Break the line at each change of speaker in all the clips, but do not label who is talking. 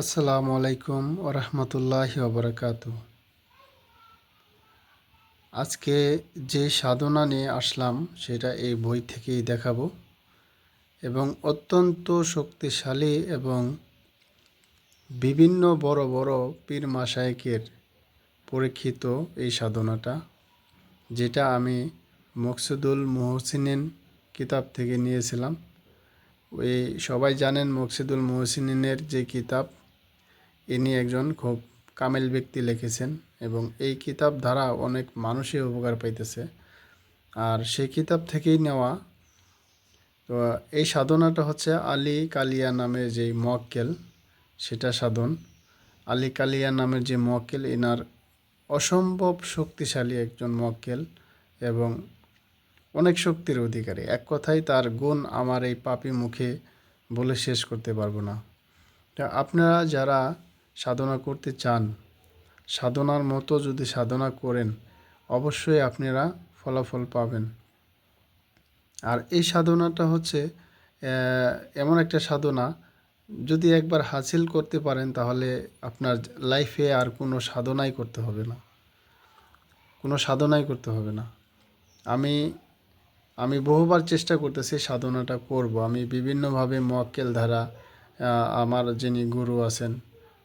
আসসালামু আলাইকুম ওরহমতুল্লাহ ওবরাকাত আজকে যে সাধনা নিয়ে আসলাম, সেটা এই বই থেকেই দেখাবো এবং অত্যন্ত শক্তিশালী এবং বিভিন্ন বড় বড় পীর মাসায়কের পরীক্ষিত এই সাধনাটা, যেটা আমি মকসুদুল মোহসিনেন কিতাব থেকে নিয়েছিলাম। ওই সবাই জানেন মকসিদুল মোহসিনের যে কিতাব ইনি একজন খুব কামেল ব্যক্তি লিখেছেন এবং এই কিতাব দ্বারা অনেক মানুষই উপকার পাইতেছে। আর সেই কিতাব থেকেই নেওয়া, তো এই সাধনাটা হচ্ছে আলী কালিয়া নামের যে মক্কেল, সেটা সাধন। আলী কালিয়া নামের যে মক্কেল এনার অসম্ভব শক্তিশালী একজন মক্কেল এবং অনেক শক্তির অধিকারী। এক কথায় তার গুণ আমার এই পাপি মুখে বলে শেষ করতে পারব না। আপনারা যারা সাধনা করতে চান, সাধনার মতো যদি সাধনা করেন, অবশ্যই আপনারা ফলাফল পাবেন। আর এই সাধনাটা হচ্ছে এমন একটা সাধনা, যদি একবার হাসিল করতে পারেন তাহলে আপনার লাইফে আর কোনো সাধনাই করতে হবে না। কোনো সাধনাই করতে হবে না। আমি আমি বহুবার চেষ্টা করতেছি সাধনাটা করব। আমি বিভিন্নভাবে মোয়াক্কেল ধারা আমার যিনি গুরু আছেন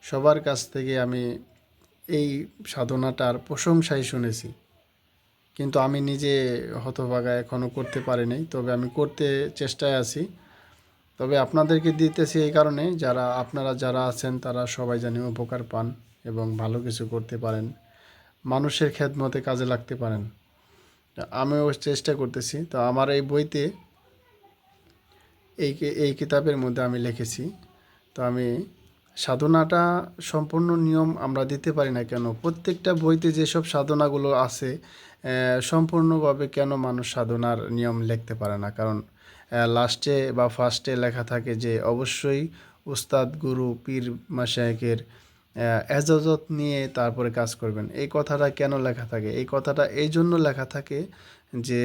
সবার কাছ থেকে আমি এই সাধনাটার প্রশংসাই শুনেছি। কিন্তু আমি নিজে হতভাগা এখনও করতে পারি নাই, তবে আমি করতে চেষ্টায় আছি। তবে আপনাদেরকে দিতেছি এই কারণে, যারা, আপনারা যারা আছেন, তারা সবাই জানি উপকার পান এবং ভালো কিছু করতে পারেন। মানুষের খেদমতে কাজে লাগতে পারেন। আমিও চেষ্টা করতেছি। তো আমার এই বইতে, এই এই কিতাবের মধ্যে আমি লিখেছি। তো আমি সাধনাটা সম্পূর্ণ নিয়ম আমরা দিতে পারি না কেন? প্রত্যেকটা বইতে যেসব সাধনাগুলো আছে সম্পূর্ণভাবে কেন মানুষ সাধনার নিয়ম লিখতে পারে না? কারণ লাস্টে বা ফার্স্টে লেখা থাকে যে, অবশ্যই উস্তাদ, গুরু, পীর মাসায়েকের এজাজত নিয়ে তারপরে কাজ করবেন। এই কথাটা কেন লেখা থাকে? এই কথাটা এই জন্য লেখা থাকে যে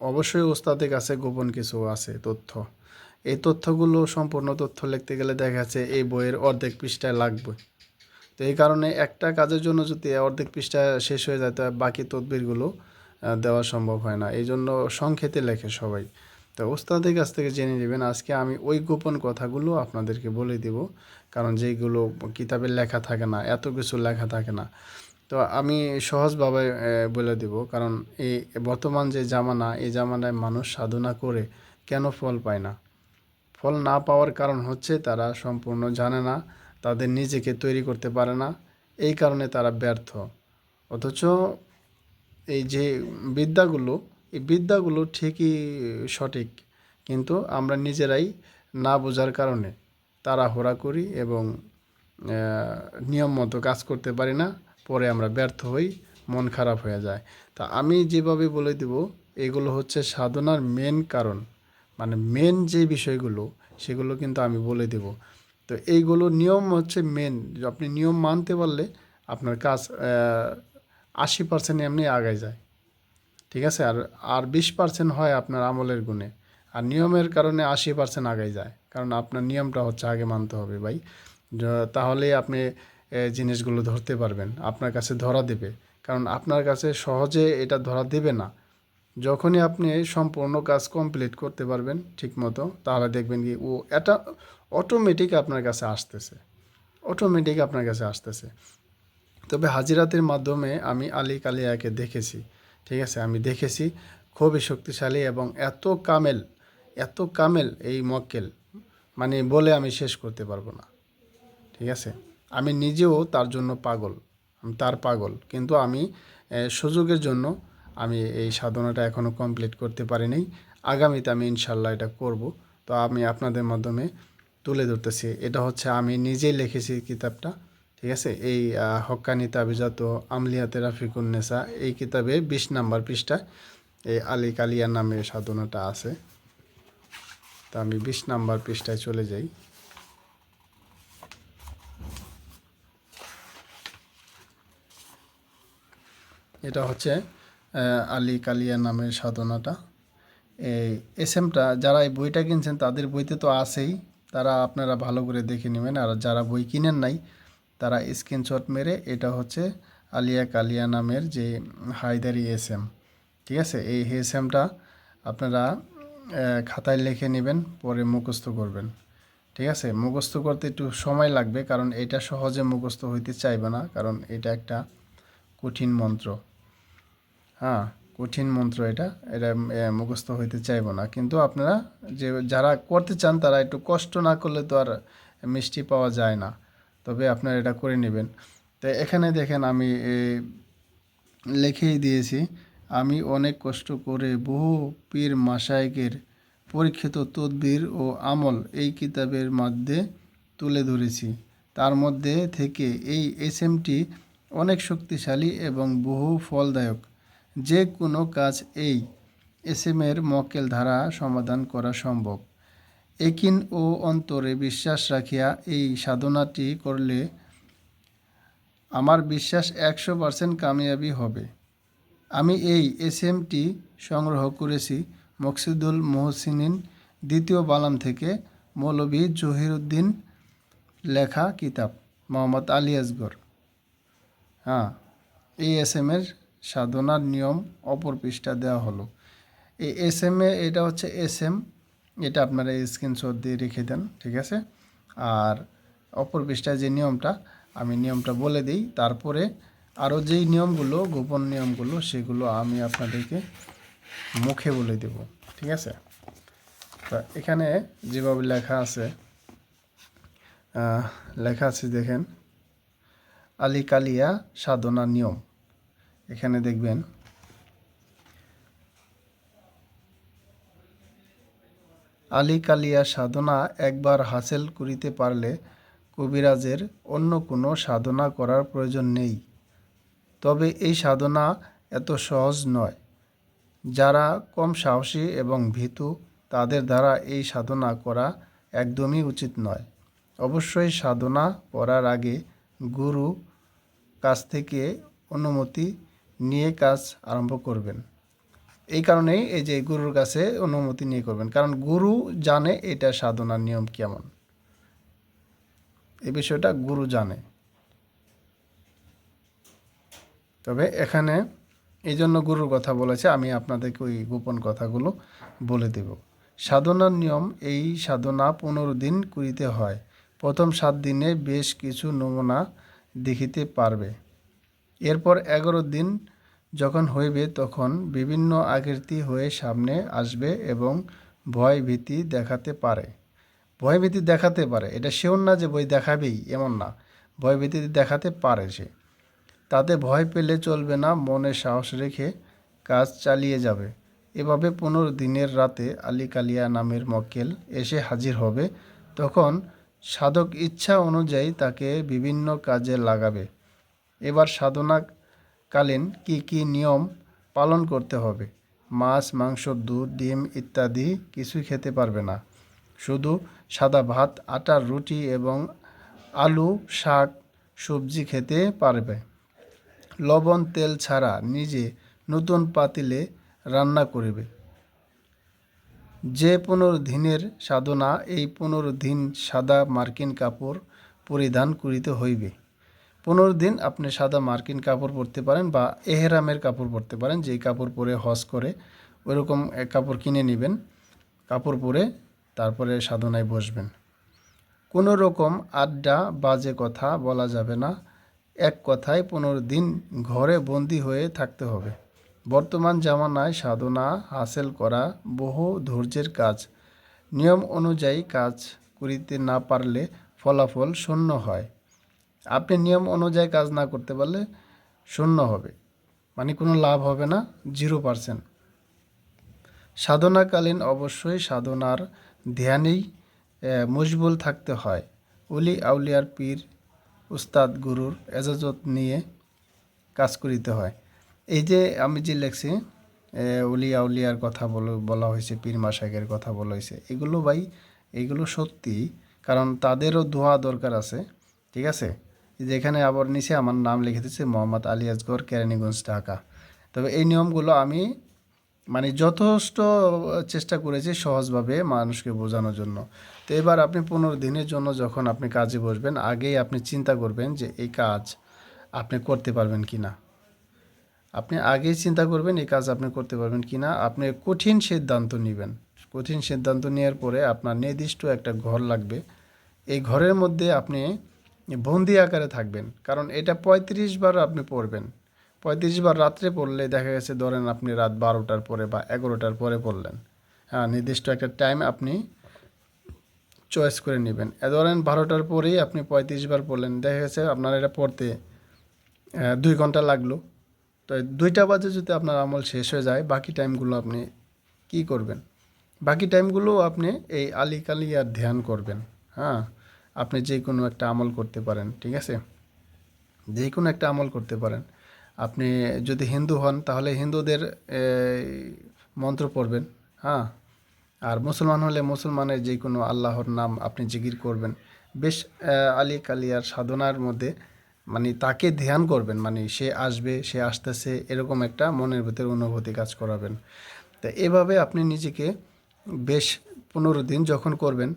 অবশ্যই ওস্তাদের কাছে গোপন কিছু আছে, তথ্য। এই তথ্যগুলো সম্পূর্ণ তথ্য লিখতে গেলে দেখা যাচ্ছে এই বইয়ের অর্ধেক পৃষ্ঠায় লাগবে। তো এই কারণে একটা কাজের জন্য যদি অর্ধেক পৃষ্ঠা শেষ হয়ে যায় তাহলে বাকি তদবিরগুলো দেওয়া সম্ভব হয় না। এই জন্য সংক্ষেপে লেখে সবাই। তো ওস্তাদের কাছ থেকে জেনে নেবেন, আজকে আমি ওই গোপন কথাগুলো আপনাদেরকে বলে দিব, কারণ যেইগুলো কিতাবের লেখা থাকে না, এত কিছু লেখা থাকে না। তো আমি সহজভাবে বলে দিব, কারণ এই বর্তমান যে জামানা, এই জামানায় মানুষ সাধনা করে কেন ফল পায় না? ফল না পাওয়ার কারণ হচ্ছে তারা সম্পূর্ণ জানে না, তাদের নিজেকে তৈরি করতে পারে না, এই কারণে তারা ব্যর্থ। অথচ এই যে বিদ্যাগুলো, এই বিদ্যাগুলো ঠিকই সঠিক, কিন্তু আমরা নিজেরাই না বোঝার কারণে তাড়াহুড়া করি এবং নিয়ম মতো কাজ করতে পারি না, পরে আমরা ব্যর্থ হই, মন খারাপ হয়ে যায়। তা আমি যেভাবে বলে দেব, এগুলো হচ্ছে সাধনার মেন কারণ। মানে মেন যে বিষয়গুলো, সেগুলো কিন্তু আমি বলে দেব। তো এইগুলো নিয়ম হচ্ছে মেন আপনি নিয়ম মানতে পারলে আপনার কাজ আশি পার্সেন্ট এমনি আগায় যায়। ঠিক আছে? আর আর বিশ পার্সেন্ট হয় আপনার আমলের গুণে। আর নিয়মের কারণে আশি পার্সেন্ট আগায় যায়। কারণ আপনার নিয়মটা হচ্ছে আগে মানতে হবে ভাই। তাহলে আপনি জিনিসগুলো ধরতে পারবেন। আপনার কাছে ধরা দেবে। কারণ আপনার কাছে সহজে এটা ধরা দেবে না। যখনই আপনি সম্পূর্ণ কাজ কমপ্লিট করতে পারবেন ঠিকমতো, তাহলে দেখবেন কি, ও এটা অটোমেটিক আপনার কাছে আসতেছে। অটোমেটিক আপনার কাছে আসতেছে। তবে হাজিরাতের মাধ্যমে আমি আলী কালিয়াকে দেখেছি, ঠিক আছে? আমি দেখেছি, খুবই শক্তিশালী এবং এত কামেল এত কামেল এই মক্কেল মানে বলে আমি শেষ করতে পারব না, ঠিক আছে? আমি নিজেও তার জন্য পাগল, আমি তার পাগল, কিন্তু আমি সুযোগের জন্য আমি এই সাধনাটা এখনও কমপ্লিট করতে পারিনি। আগামীতে আমি ইনশাল্লাহ এটা করব। তো আমি আপনাদের মাধ্যমে তুলে ধরতেছি। এটা হচ্ছে আমি নিজেই লিখেছি কিতাবটা, ঠিক আছে? এই হক্কানি তাবিজাত আমলিয়াতে রাফিকুন নেসা, এই কিতাবে বিশ নাম্বার পৃষ্ঠায় এই আলী কালিয়া নামে সাধনাটা আছে। তো আমি বিশ নাম্বার পৃষ্ঠায় চলে যাই। এটা হচ্ছে আলী কালিয়া নামের সাধনাটা। এই এস এমটা যারা এই বইটা কিনছেন, তাদের বইতে তো আছেই। তারা আপনারা ভালো করে দেখে নেবেন। আর যারা বই কিনেন নাই, তারা স্ক্রিনশট মেরে এটা হচ্ছে আলিয়া কালিয়া নামের যে হায়দারি এস এম ঠিক আছে? এই এস এমটা আপনারা খাতায় লিখে নেবেন, পরে মুখস্থ করবেন। ঠিক আছে? মুখস্থ করতে একটু সময় লাগবে, কারণ এটা সহজে মুখস্থ হইতে চাইবে না, কারণ এটা একটা কঠিন মন্ত্র। হ্যাঁ কঠিন মন্ত্র এটা। এটা মুখস্থ হইতে চাইব না। কিন্তু আপনারা যে, যারা করতে চান, তারা একটু কষ্ট না করলে তো আর মিষ্টি পাওয়া যায় না। তবে আপনারা এটা করে নেবেন। তো এখানে দেখেন, আমি লিখেই দিয়েছি, আমি অনেক কষ্ট করে বহু পীর মাসায়কের পরীক্ষিত তদবির ও আমল এই কিতাবের মধ্যে তুলে ধরেছি। তার মধ্যে থেকে এই এসএমটি অনেক শক্তিশালী এবং বহু ফলদায়ক। যে কোনো কাজ এই এসএমের মক্কেল ধারা সমাধান করা সম্ভব। একিন ও অন্তরে বিশ্বাস রাখিয়া এই সাধনাটি করলে আমার বিশ্বাস একশো পার্সেন্ট কামিয়াবি হবে। আমি এই এসএমটি সংগ্রহ করেছি মকসিদুল মোহসিনিন দ্বিতীয় বালাম থেকে মৌলভী জহিরুদ্দিন লেখা কিতাব, মোহাম্মদ আলী আসগর। হ্যাঁ এই এস এম এর সাধনার নিয়ম অপর পৃষ্ঠা দেওয়া হলো। এই এস এম এ এটা হচ্ছে এস এম এটা আপনারা স্ক্রিনশট দিয়ে রেখে দেন, ঠিক আছে? আর অপর পৃষ্ঠায় যে নিয়মটা, আমি নিয়মটা বলে দিই। তারপরে আরও যেই নিয়মগুলো, গোপন নিয়মগুলো, সেগুলো আমি আপনাদেরকে মুখে বলে দেব, ঠিক আছে? তা এখানে যেভাবে লেখা আছে লেখা আছে দেখেন আলী কালিয়া সাধনা নিয়ম। এখানে দেখবেন। আলী কালিয়া সাধনা একবার হাসিল করিতে পারলে কবিরাজের অন্য কোনো সাধনা করার প্রয়োজন নেই। তবে এই সাধনা এত সহজ নয়। যারা কম সাহসী এবং ভীতু, তাদের দ্বারা এই সাধনা করা একদমই উচিত নয়। অবশ্যই সাধনা করার আগে গুরু কাছ থেকে অনুমতি নিয়ে কাজ আরম্ভ করবেন। এই কারণেই এই যে গুরুর কাছে অনুমতি নিয়ে করবেন। কারণ গুরু জানে এটা সাধনার নিয়ম কেমন। এই বিষয়টা গুরু জানে। তবে এখানে এই জন্য গুরুর কথা বলেছে, আমি আপনাদেরকে ওই গোপন কথাগুলো বলে দেব। সাধনার নিয়ম এই সাধনা পনেরো দিন করিতে হয়। প্রথম সাত দিনে বেশ কিছু নমুনা দেখিতে পারবে। এরপর এগারো দিন যখন হইবে তখন বিভিন্ন আকৃতি হয়ে সামনে আসবে এবং ভয় ভীতি দেখাতে পারে। ভয় ভীতি দেখাতে পারে। এটা শিওর না যে বই দেখাবেই, এমন না। ভয় ভীতি দেখাতে পারে সে। তাতে ভয় পেলে চলবে না, মনে সাহস রেখে কাজ চালিয়ে যাবে। এভাবে পনেরো দিনের রাতে আলী কালিয়া নামের মক্কেল এসে হাজির হবে। তখন সাধক ইচ্ছা অনুযায়ী তাকে বিভিন্ন কাজে লাগাবে। এবার সাধনাকালীন কি কি নিয়ম পালন করতে হবে? মাছ, মাংস, দুধ, ডিম ইত্যাদি কিছুই খেতে পারবে না। শুধু সাদা ভাত আটার রুটি এবং আলু, শাক, সবজি খেতে পারবে। লবণ, তেল ছাড়া নিজে নতুন পাতিলে রান্না করিবে। যে পনেরো দিনের সাধনা, এই পনেরো দিন সাদা মার্কিন কাপড় পরিধান করিতে হইবে। পনেরো দিন আপনি সাদা মার্কিন কাপড় পরতে পারেন বা এহেরামের কাপড় পরতে পারেন, যেই কাপড় পরে হজ করে, ওইরকম কাপড় কিনে নেবেন, কাপড় পরে তারপরে সাধনায় বসবেন। কোনো রকম আড্ডা, বাজে কথা বলা যাবে না। এক কথায় পনেরো দিন ঘরে বন্দি হয়ে থাকতে হবে। বর্তমান জামানায় সাধনা হাসিল করা বহু ধৈর্যের কাজ। নিয়ম অনুযায়ী কাজ করিতে না পারলে ফলাফল শূন্য হয়। আপনি নিয়ম অনুযায়ী কাজ না করতে পারলে শূন্য হবে। মানে কোনো লাভ হবে না জিরো পার্সেন্ট সাধনাকালীন অবশ্যই সাধনার ধ্যানেই মশগুল থাকতে হয়। অলি আউলিয়ার পীর, উস্তাদ গুরুর এজাজত নিয়ে কাজ করিতে হয়। এই যে আমি যে লেখছি অলি আউলিয়ার কথা বলা বলা হয়েছে, পীর মাসাকের কথা বলা হয়েছে, এগুলো ভাই, এগুলো সত্যি, কারণ তাদেরও দোয়া দরকার আছে, ঠিক আছে? যে এখানে আবার নিচে আমার নাম লিখে দিচ্ছে মোহাম্মদ আলী আসগর কেরানীগঞ্জ, ঢাকা। তবে এই নিয়মগুলো আমি মানে যথেষ্ট চেষ্টা করেছি সহজভাবে মানুষকে বোঝানোর জন্য। তো এবার আপনি পনেরো দিনের জন্য যখন আপনি কাজে বসবেন, আগেই আপনি চিন্তা করবেন যে এই কাজ আপনি করতে পারবেন কি না আপনি আগেই চিন্তা করবেন এই কাজ আপনি করতে পারবেন কি না আপনি কঠিন সিদ্ধান্ত নেবেন। কঠিন সিদ্ধান্ত নেওয়ার পরে আপনার নির্দিষ্ট একটা ঘর লাগবে। এই ঘরের মধ্যে আপনি বন্দি আকারে থাকবেন। কারণ এটা পঁয়ত্রিশ বার আপনি পড়বেন। পঁয়ত্রিশ বার রাত্রে পড়লে দেখা গেছে, ধরেন আপনি রাত বারোটার পরে বা এগারোটার পরে পড়লেন। হ্যাঁ নির্দিষ্ট একটা টাইম আপনি চয়েস করে নেবেন। ধরেন বারোটার পরেই আপনি পঁয়ত্রিশ বার পড়লেন। দেখা গেছে আপনার এটা পড়তে দুই ঘণ্টা লাগল। তো দুইটা বাজে যদি আপনার আমল শেষ হয়ে যায়, বাকি টাইমগুলো আপনি কি করবেন? বাকি টাইমগুলো আপনি এই আলি কালিয়ার ধ্যান করবেন। হ্যাঁ আপনি যে কোনো একটা আমল করতে পারেন, ঠিক আছে? যে কোনো একটা আমল করতে পারেন। আপনি যদি হিন্দু হন, তাহলে হিন্দুদের মন্ত্র পড়বেন হ্যাঁ? আর মুসলমান হলে মুসলমানের যে কোনো আল্লাহর নাম আপনি জিকির করবেন। বেশ আলী কালিয়ার সাধনার মধ্যে মানে তাকে ধ্যান করবেন মানে সে আসবে, সে আসতেছে, এরকম একটা মনের ভিতরে অনুভূতি কাজ করাবেন। তো এভাবে আপনি নিজেকে বেশ পনেরো দিন যখন করবেন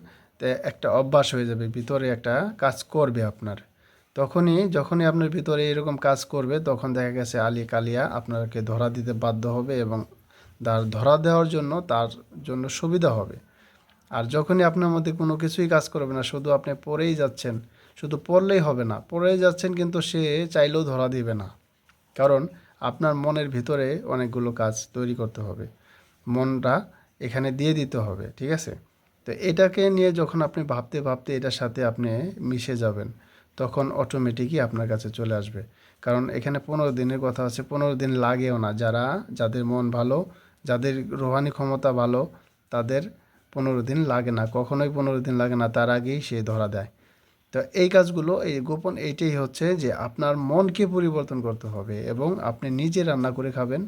একটা অভ্যাস হয়ে যাবে, ভিতরে একটা কাজ করবে আপনার। তখনই, যখনই আপনার ভিতরে এরকম কাজ করবে, তখন দেখা গেছে আলী কালিয়া আপনাকে ধরা দিতে বাধ্য হবে এবং তার ধরা দেওয়ার জন্য তার জন্য সুবিধা হবে। আর যখনই আপনার মধ্যে কোনো কিছুই কাজ করবে না, শুধু আপনি পড়েই যাচ্ছেন, শুধু পড়লেই হবে না, পড়েই যাচ্ছেন কিন্তু সে চাইলেও ধরা দিবে না। কারণ আপনার মনের ভিতরে অনেকগুলো কাজ তৈরি করতে হবে। মনটা এখানে দিয়ে দিতে হবে, ঠিক আছে? তো এটাকে নিয়ে যখন আপনি ভাবতে ভাবতে এটার সাথে আপনি মিশে যাবেন, তখন অটোমেটিকই আপনার কাছে চলে আসবে। কারণ এখানে পনেরো দিনের কথা আছে, পনেরো দিন লাগেও না। যারা, যাদের মন ভালো, যাদের রোহানি ক্ষমতা ভালো, তাদের পনেরো দিন লাগে না। কখনোই পনেরো দিন লাগে না, তার আগেই সে ধরা দেয়। তো এই কাজগুলো, এই গোপন, এইটাই হচ্ছে যে আপনার মনকে পরিবর্তন করতে হবে এবং আপনি নিজে রান্না করে খাবেন।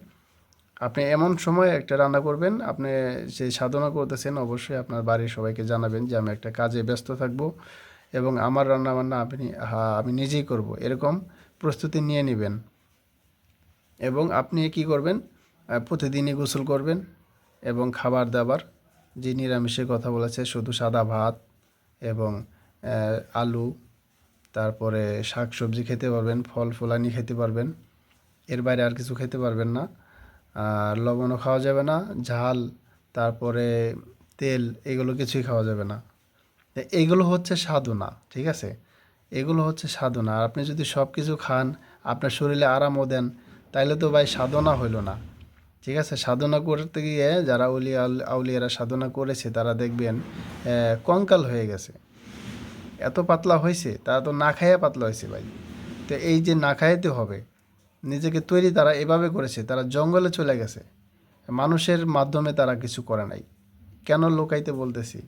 আপনি এমন সময় একটা রান্না করবেন, আপনি সেই সাধনা করতেছেন অবশ্যই আপনার বাড়ির সবাইকে জানাবেন যে আমি একটা কাজে ব্যস্ত থাকব এবং আমার রান্না বান্না আপনি হ্যাঁ আমি নিজেই করব। এরকম প্রস্তুতি নিয়ে নেবেন। এবং আপনি কি করবেন? প্রতিদিনই গোসল করবেন এবং খাবার দাবার যে নিরামিষের কথা বলেছে, শুধু সাদা ভাত এবং আলু, তারপরে শাক সবজি খেতে পারবেন ফল ফলানি খেতে পারবেন। এর বাইরে আর কিছু খেতে পারবেন না। আর লবণও খাওয়া যাবে না, ঝাল, তারপরে তেল, এগুলো কিছুই খাওয়া যাবে না। তো এইগুলো হচ্ছে সাধনা, ঠিক আছে? এগুলো হচ্ছে সাধনা। আর আপনি যদি সব কিছু খান, আপনার শরীরে আরামও দেন, তাইলে তো ভাই সাধনা হইল না, ঠিক আছে? সাধনা করতে গিয়ে যারা উলিয়া আউলিয়ারা সাধনা করেছে, তারা দেখবেন কঙ্কাল হয়ে গেছে। এত পাতলা হয়েছে তারা তো না খাইয়া পাতলা হয়েছে ভাই। তো এই যে না খাইতে হবে নিজেকে তৈরি তারা এভাবে করেছে, তারা জঙ্গলে চলে গেছে। মানুষের মাধ্যমে তারা কিছু করে নাই। কেন লোকাইতে বলতেছি?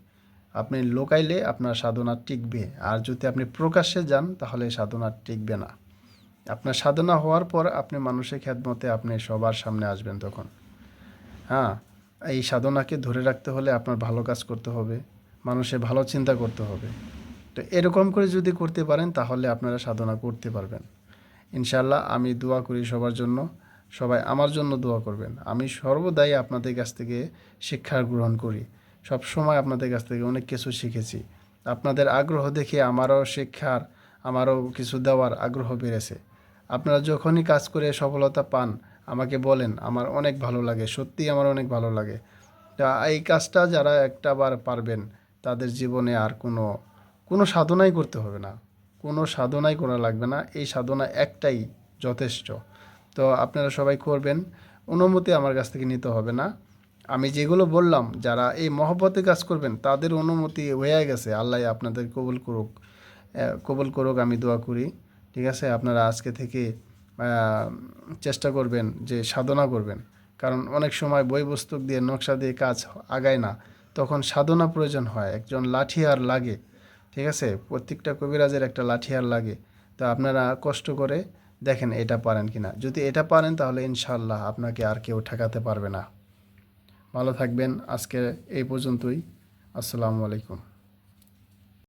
আপনি লোকাইলে আপনার সাধনা টিকবে। আর যদি আপনি প্রকাশ্যে যান, তাহলে সাধনা টিকবে না। আপনার সাধনা হওয়ার পর আপনি মানুষের খ্যাতমতে আপনি সবার সামনে আসবেন তখন। হ্যাঁ এই সাধনাকে ধরে রাখতে হলে আপনার ভালো কাজ করতে হবে, মানুষের ভালো চিন্তা করতে হবে। তো এরকম করে যদি করতে পারেন, তাহলে আপনারা সাধনা করতে পারবেন। ইনশাল্লাহ আমি দোয়া করি সবার জন্য। সবাই আমার জন্য দোয়া করবেন। আমি সর্বদাই আপনাদের কাছ থেকে শিক্ষা গ্রহণ করি। সব সময় আপনাদের কাছ থেকে অনেক কিছু শিখেছি। আপনাদের আগ্রহ দেখে আমারও শিক্ষার, আমারও কিছু দেওয়ার আগ্রহ বেড়েছে। আপনারা যখনই কাজ করে সফলতা পান, আমাকে বলেন, আমার অনেক ভালো লাগে সত্যিই আমার অনেক ভালো লাগে। এই কাজটা যারা একটা বার পারবেন, তাদের জীবনে আর কোনো কোনো সাধনাই করতে হবে না। কোনো সাধনাই করা লাগবে না। এই সাধনা একটাই যথেষ্ট। তো আপনারা সবাই করবেন। অনুমতি আমার কাছ থেকে নিতে হবে না। আমি যেগুলো বললাম, যারা এই মহব্বতে কাজ করবেন, তাদের অনুমতি হয়ে গেছে। আল্লাহ আপনাদের কবুল করুক। কবুল করুক, আমি দোয়া করি। ঠিক আছে? আপনারা আজকে থেকে চেষ্টা করবেন যে সাধনা করবেন। কারণ অনেক সময় বই পুস্তক দিয়ে নকশা দিয়ে কাজ আগায় না। তখন সাধনা প্রয়োজন হয়। একজন লাঠি আর লাগে। ঠিক আছে? প্রত্যেকটা কবিরাজের একটা লাঠিয়ার লাগে। তো আপনারা কষ্ট করে দেখেন এটা পারেন কি না যদি এটা পারেন তাহলে ইনশাল্লাহ আপনাকে আর কেউ ঠেকাতে পারবে না। ভালো থাকবেন। আজকে এই পর্যন্তই। আসসালামু আলাইকুম।